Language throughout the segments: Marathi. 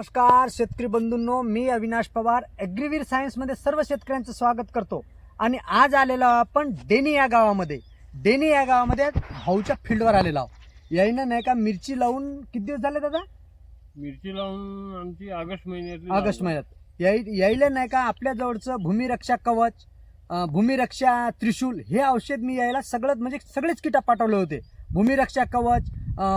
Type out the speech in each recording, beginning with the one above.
नमस्कार शेतकरी बंधूंनो मी अविनाश पवार. ॲग्रीवीर सायन्समध्ये सर्व शेतकऱ्यांचं स्वागत करतो. आणि आज आलेलो आपण डेनी या गावामध्ये. डेनी या गावामध्ये भाऊच्या फील्डवर आलेलो आहोत. याईनं नाही का मिरची लावून किती दिवस झाले दादा? मिरची लावून आमची ऑगस्ट महिन्यात ऑगस्ट महिन्यात. याई यायला नाही का आपल्या जवळचं भूमिरक्षा कवच भूमिरक्षा त्रिशूल हे औषध मी यायला सगळं म्हणजे सगळेच किटा पाठवले होते. भूमिरक्षा कवच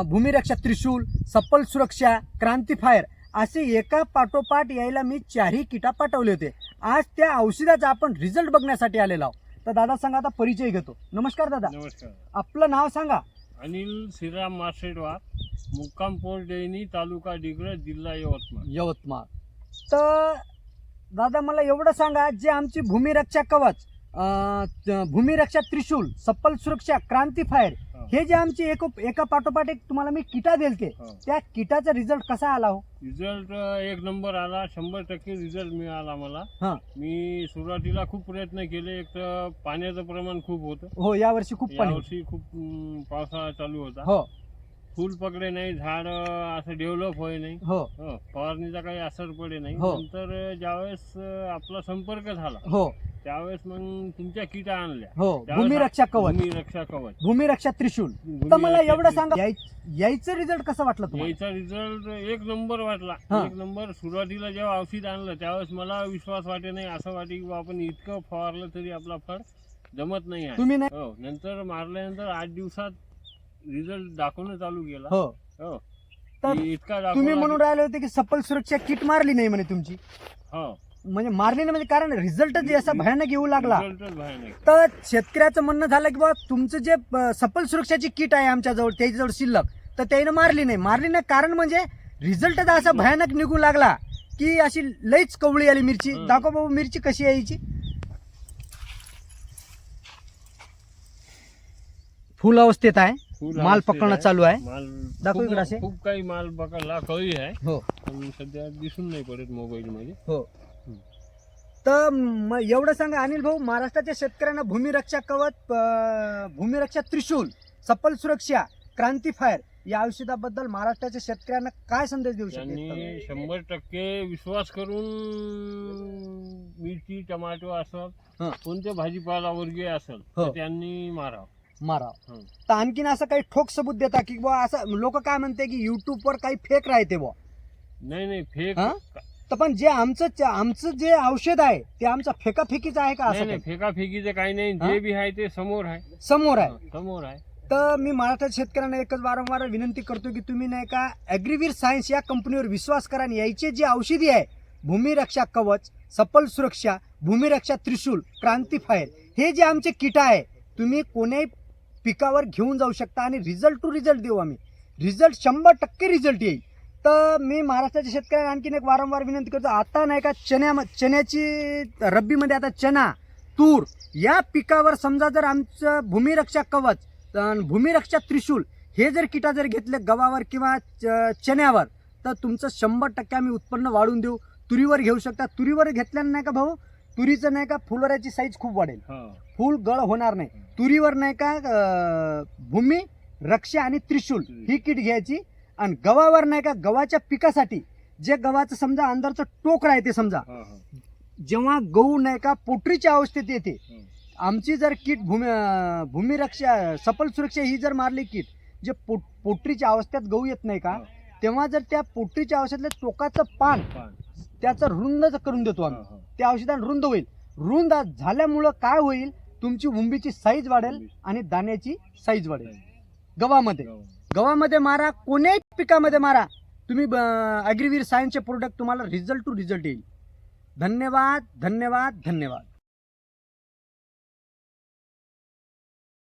भूमिरक्षा त्रिशूल सप्पल सुरक्षा क्रांती फायर. असे एका पाठोपाठ यायला मी चारही किटा पाठवले होते. आज त्या औषधाचा आपण रिझल्ट बघण्यासाठी आलेलो आहोत. तर दादा सांगा आता परिचय घेतो. नमस्कार दादा. नमस्कार. आपलं नाव सांगा. अनिल श्रीराम मार्शेडवार मुक्काम पोस्ट डेनी तालुका डिग्रज जिल्हा यवतमाळ. यवतमाळ. तर दादा मला एवढं सांगा जे आमची भूमिरक्षा कवच भूमिरक्षा त्रिशूल सप्पल सुरक्षा क्रांती फायर हा. जे आमचे एक एका पाठोपाठ एक तुम्हाला मी किटा दिलते. त्या किटाचा रिझल्ट कसा आला हो? रिझल्ट एक नंबर आला शंभर टक्के रिझल्ट मिळाला मला मी सुरुवातीला खूप प्रयत्न केले एक तर पाण्याचं प्रमाण खूप होतं. हो यावर्षी खूप पाणी. खूप पावसाळा चालू होता. हो. फुल पकडे नाही झाड असं डेव्हलप होय नाही. हो. हो, फवारणीचा काही असर पडे नाही. हो. नंतर ज्यावेळेस आपला संपर्क झाला हो. त्यावेळेस मग तुमच्या किटा आणल्या. हो. त्यावेळेस भूमिरक्षा कवच. भूमी रक्षा कवच. भूमिरक्षा त्रिशूल. तर मला एवढं. सांगा याय- यायचं रिझल्ट कसं वाटलं तुम्हाला? याचा रिझल्ट एक नंबर वाटला. हा. एक नंबर सुरुवातीला जेव्हा औषध आणलं त्यावेळेस मला विश्वास वाटे नाही. असं वाटे की बा आपण इतकं फवारलं तरी आपला फळ जमत नाही आहे. तुम्ही नाही हो. नंतर मारल्यानंतर आठ दिवसात रिझल्ट दाखवणं चालू केला. हो. हो. तर की इतका तुम्ही म्हणून राहिले होते की सप्पल सुरक्षा किट मारली नाही म्हणे तुमची. हो. म्हणजे मारली नाही म्हणजे कारण रिझल्टच असा भयानक येऊ लागला. रिझल्टच भयानक. तर शेतकऱ्याचं म्हणणं झालं की बाबा तुमचं जे अं, सफल सुरक्षाची किट आहे आमच्याजवळ त्याच्याजवळ शिल्लक तर त्यानं मारली नाही. मारली नाही कारण म्हणजे रिझल्टच असा भयानक निघू लागला की अशी लईच कवळी आली मिरची. दाखव बाबू मिरची कशी यायची फुल अवस्थेत आहे. माल अवस्थेत पकडणं आहे. चालू आहे माल दाखव खूप- इकडं असे. खूप काही माल पकडला कळी आहे हो पण सध्या दिसून नाही पडत मोबाईल मध्ये हो. तर म- एवढं सांगा अनिल भाऊ महाराष्ट्राच्या शेतकऱ्यांना भूमिरक्षा कवच अं, भूमिरक्षा त्रिशूल सफल सुरक्षा क्रांती फायर या औषधाबद्दल महाराष्ट्राच्या शेतकऱ्यांना काय संदेश देऊ शकतो त्यांनी शंभर टक्के विश्वास करून मिरची टमाटो असं हं. कोणत्या भाजीपाला वर्गीय असेल हो. त्यांनी मारावं मारा. तर आणखीन असं काही ठोक सबूत देता की बुवा असं लोक काय म्हणते की युट्यूब वर काही फेक राहते बुवा नाही नाही फेक हं? तर पण जे आमचं आमचं जे औषध आहे ते आमचं फेकाफेकीचं आहे का नाही असं नाही काही? फेका फेकीचं काही नाही हं? जे बी आहे ते समोर आहे समोर आहे समोर आहे तर मी महाराष्ट्राच्या शेतकऱ्यांना एकच वारंवार विनंती करतो की तुम्ही नाही का ॲग्रीवीर सायन्स या कंपनीवर विश्वास करा आणि यायचे जे औषधी आहे भूमिरक्षा कवच सफल सुरक्षा भूमिरक्षा त्रिशूल क्रांती फायर हे जे आमचे किट आहे तुम्ही कोण्याही पिकावर घेऊन जाऊ शकता आणि रिझल्ट टू रिझल्ट देऊ आम्ही. रिझल्ट शंभर टक्के रिझल्ट येईल. तर मी महाराष्ट्राच्या शेतकऱ्यांना आणखीन एक वारंवार विनंती करतो. आता नाही का चण्या चण्याची रब्बीमध्ये आता चणा तूर या पिकावर समजा जर आमचं भूमिरक्षा कवच भूमिरक्षा त्रिशूल हे जर किटा जर घेतले गव्हावर किंवा च- चण्यावर तर तुमचं शंभर टक्के आम्ही उत्पन्न वाढवून देऊ. तुरीवर घेऊ शकता. तुरीवर घेतल्यानं नाही का भाऊ तुरीचं नाही का फुलवऱ्याची साईज खूप वाढेल. फुल गळ होणार नाही तुरीवर नाही का भूमी रक्षा आणि त्रिशूल ही किट घ्यायची आणि गव्हावर नाही का गव्हाच्या पिकासाठी जे गव्हाचं समजा अंदरचं टोक राहते समजा. जेव्हा गहू नाही का पोटरीच्या अवस्थेत येते. आमची जर किट भूमी भूमिरक्षा सफल सुरक्षा ही जर मारली किट जे पोट पोटरीच्या अवस्थेत गहू येत नाही का. तेव्हा जर त्या पोटरीच्या अवस्थेतलं टोकाचं पान. त्याचं रुंद करून देतो आम्ही. त्या औषधाने रुंद होईल. रुंद झाल्यामुळं काय होईल? तुमची उंबीची साईज वाढेल आणि दाण्याची साईज वाढेल. गव्हामध्ये. गव्हामध्ये. मारा कोण्याही पिकामध्ये मारा. तुम्ही अग्रिवीर सायन्सचे प्रोडक्ट तुम्हाला रिझल्ट टू रिझल्ट येईल. धन्यवाद धन्यवाद धन्यवाद.